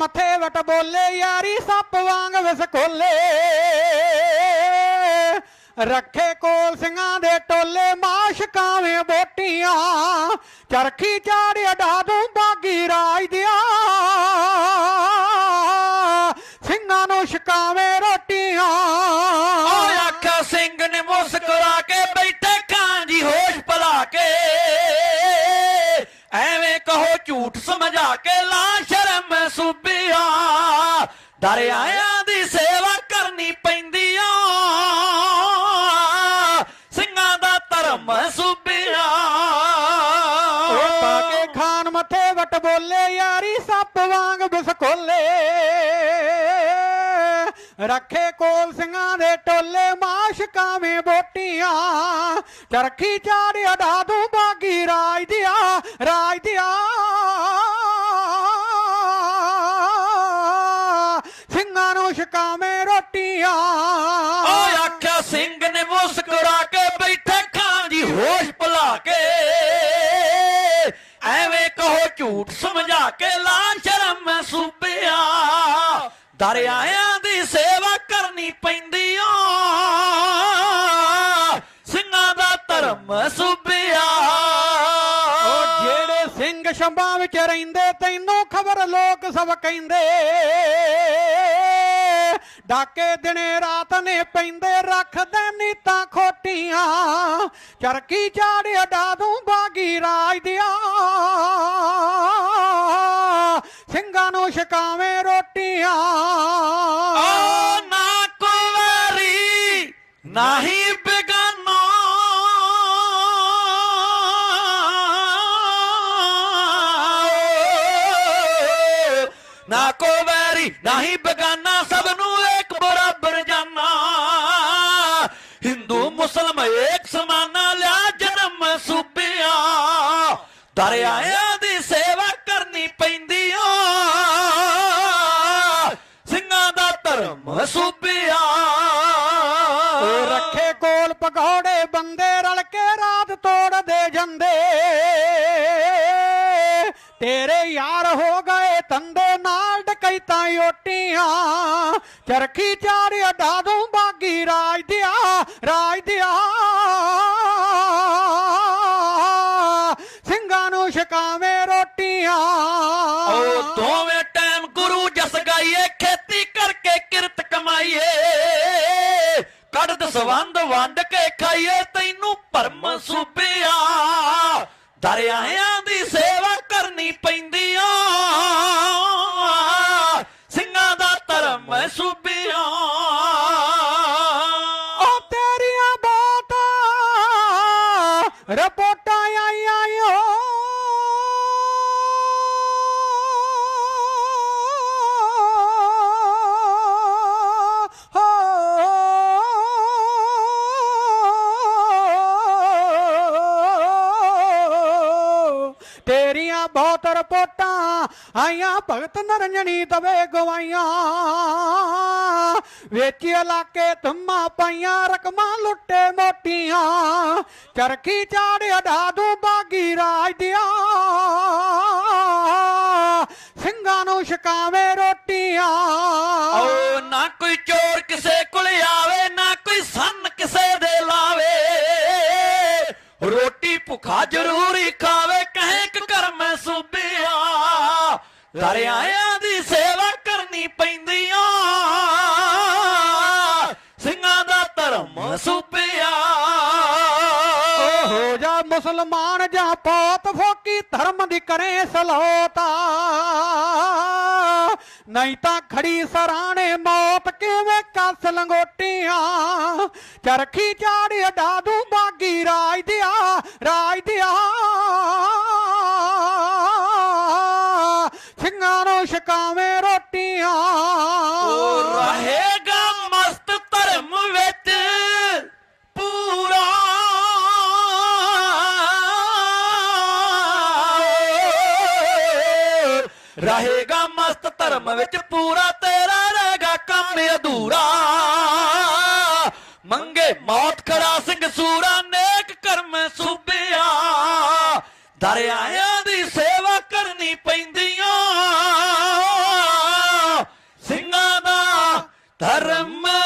ਮੱਥੇ ਵਟ ਬੋਲੇ, ਯਾਰੀ ਸੱਪ ਵਾਂਗ ਵਿਸਕੋਲੇ ਰੱਖੇ ਕੋਲ ਸਿੰਘਾਂ ਦੇ ਟੋਲੇ ਮਾਸ਼ਕਾਵੇਂ ਬੋਟੀਆਂ। ਚਰਖੀ ਚਾੜਿਆ ਡਾਦੂ ਬਾਗੀ ਰਾਜ ਦਿਆ। ਸਿੰਘਾਂ ਨੂੰ ਛਕਾਵੇਂ ਰੋਟੀਆਂ। ਓਏ ਆਖਿਆ, ਸਿੰਘ ਨੇ ਮੁਸਕਰਾ ਕੇ ਬੈਠੇ ਕਾਂਜੀ ਹੋਸ਼ ਭਲਾ ਕੇ। ਐਵੇਂ ਕਹੋ ਝੂਠ ਸਮਝਾ ਕੇ, ਲਾਸ਼ ਸ਼ਰਮ ਸੂਬਿਆ ਦਰਿਆਇਆਂ ਦੀ ਸੇਵਾ ਕਰਨੀ ਪੈਂਦੀ ਆ ਸਿੰਘਾਂ ਦਾ ਧਰਮ ਸੂਬਿਆ ਉਹ ਪਾ ਕੇ ਖਾਨ ਮੱਥੇ ਵਟ ਬੋਲੇ, ਯਾਰੀ ਸੱਪ ਵਾਂਗ ਬਿਸਕੋਲੇ। ਰੱਖੇ ਕੋਲ ਸਿੰਘਾਂ ਦੇ ਟੋਲੇ ਮਾਸ਼ਕਾਵੇਂ ਬੋਟੀਆਂ। ਚਰਖੀ ਚਾੜਿਆ ਡਾਦੂ ਬਾਗੀ, ਰਾਜ ਦਿਆ ਰਾਜ ਦਿਆ। ਰੋਟੀਆਂ ਓਏ ਆਖਿਆ ਸਿੰਘ ਨੇ ਮੁਸਕਰਾ ਕੇ ਬੈਠੇ ਖਾਂ ਜੀ ਹੋਸ਼ ਭੁਲਾ ਕੇ। ਐਵੇਂ ਕਹੋ ਝੂਠ ਸਮਝਾ ਕੇ ਲਾ ਸ਼ਰਮ ਸੂਬਿਆ ਦਰਿਆਇਆਂ ਦੀ ਸੇਵਾ ਕਰਨੀ ਪੈਂਦੀ ਓ। ਸਿੰਘਾਂ ਦਾ ਧਰਮ ਉਹ ਜਿਹੜੇ ਸਿੰਘ ਸ਼ੰਭਾਂ ਵਿੱਚ ਰਹਿੰਦੇ ਤੈਨੂੰ ਖਬਰ ਲੋਕ ਸਭ ਕਹਿੰਦੇ। ਡਾਕੇ ਦਿਨੇ ਰਾਤ ਨੇ ਪੈਂਦੇ ਰੱਖਦੇ ਨੀਤਾਂ ਖੋਟੀਆਂ। ਚਰਕੀ ਚਾੜਿਆ ਡਾਦੂ ਬਾਗੀ ਰਾਜ ਦਿਆ। ਸਿੰਘਾਂ ਨੂੰ ਛਕਾਵੇਂ ਰੋਟੀਆਂ। ਓ ਨਾ ਕੁਵਾਰੀ, ਨਹੀਂ ਬੇਗਾਨਾ। ਨਾ ਕੋ ਵੈਰੀ ਨਹੀਂ ਬੇਗਾਨਾ ਸਭ ਨੂੰ ਇੱਕ ਹਿੰਦੂ ਮੁਸਲਮ ਏਕ ਸਮਾਨਾ ਲਿਆ ਜਨਮ ਸੂਬਿਆ। ਦਰਿਆਇਆਂ ਦੀ ਸੇਵਾ ਕਰਨੀ ਪੈਂਦੀ ਓ ਸਿੰਘਾਂ ਦਾ ਧਰਮ ਸੂਬਿਆ। ਰੱਖੇ ਕੋਲ ਪਕੌੜੇ ਬੰਦੇ ਰਲ ਕੇ ਰਾਤ ਤੋੜਦੇ ਜਾਂਦੇ। ਤੇਰੇ ਯਾਰ ਹੋ ਗਏ ਤੰਦੇ ਨਾਲ ਡਕੈਤਾਂ ਓਟੀਆਂ। ਚਰਖੀ ਚਾੜਿਆ ਡਾਦੂ ਬਾਗੀ ਰਾਜ ਦਿਆ। ਰਾਜ ਦਿਆ। ਸਿੰਘਾਂ ਨੂੰ ਛਕਾਵੇ ਰੋਟੀਆਂ। ਉਹ ਦੋਵੇਂ ਟਾਈਮ ਗੁਰੂ ਜਸ ਗਾਈਏ, ਖੇਤੀ ਕਰਕੇ ਕਿਰਤ ਕਮਾਈਏ। ਕੱਢ ਦਸਵੰਦ ਵੰਡ ਕੇ ਖਾਈਏ, ਤੈਨੂੰ ਭਰਮ ਸੂਬਿਆ। ਦਰਿਆਇਆਂ ਦੀ ਸੇਵਾ ਕਰਨੀ ਪੈਂਦੀ ਰਿਪੋਰਟਾਂ ਤੇਰੀਆਂ ਬਹੁਤ ਰਿਪੋਰਟਾਂ ਆਈਆਂ, ਭਗਤ ਨਰੰਜਣੀ ਤਵੇ ਗਵਾਈਆਂ। ਵਿੱਚ ਇਲਾਕੇ ਤੁਮਾ ਪਾਈਆਂ, ਰਕਮਾਂ ਲੁੱਟੇ ਮੋਟੀਆਂ। ਚਰਖੀ ਚਾੜਿਆ ਦਾਦੂ ਬਾਗੀ ਰਾਜ ਦਿਆ। ਸਿੰਘਾਂ ਨੂੰ ਛਕਾਵੇ ਰੋਟੀਆਂ। ਓ ਨਾ ਕੋਈ ਚੋਰ ਕਿਸੇ ਕੋਲ ਆਵੇ, ਨਾ ਕੋਈ ਸੰਨ ਕਿਸੇ ਦੇ ਲਾਵੇ। ਰੋਟੀ ਭੁੱਖਾ ਜ਼ਰੂਰੀ ਖਾਵੇ ਕਹੇ ਕਿ ਘਰ ਮੈਂ ਸੂਬਿਆ ਦਰਿਆਇਆਂ ਦੀ ਸੇਵਾ ਕਰਨੀ ਪੈਂਦੀਆਂ। ਸਿੰਘਾਂ ਦਾ ਧਰਮ ਸੂਬਿਆ ਹੋ ਜਾ ਮੁਸਲਮਾਨ ਜਾਂ ਪੋਤ ਫੋਕੀ ਧਰਮ ਦੀ ਕਰੇ ਸਲੋਤਾ। ਨਹੀਂ ਤਾਂ ਖੜੀ ਸਰਾਣੇ ਮੌਤ ਕਿਵੇਂ ਕੱਸ ਲੰਗੋਟੀਆਂ। ਚਰਖੀ ਚਾੜਿਆ ਦਾਦੂ ਬਾਗੀ ਸਿੰਘਾਂ ਰੋਟੀਆਂ? ਰਹੇਗਾ ਮਸਤ ਧਰਮ ਵਿੱਚ ਪੂਰਾ। ਰਹੇਗਾ ਮਸਤ ਧਰਮ ਵਿੱਚ ਪੂਰਾ, ਤੇਰਾ ਰਹੇਗਾ ਕੰਮ ਅਧੂਰਾ। ਮੰਗੇ ਮੌਤ ਖੜਾ ਸਿੰਘ ਸੂਰਾ, ਨੇਕ ਕਰਮ ਸੂਬਿਆ। ਦਰਿਆਇਆਂ தரம்மா.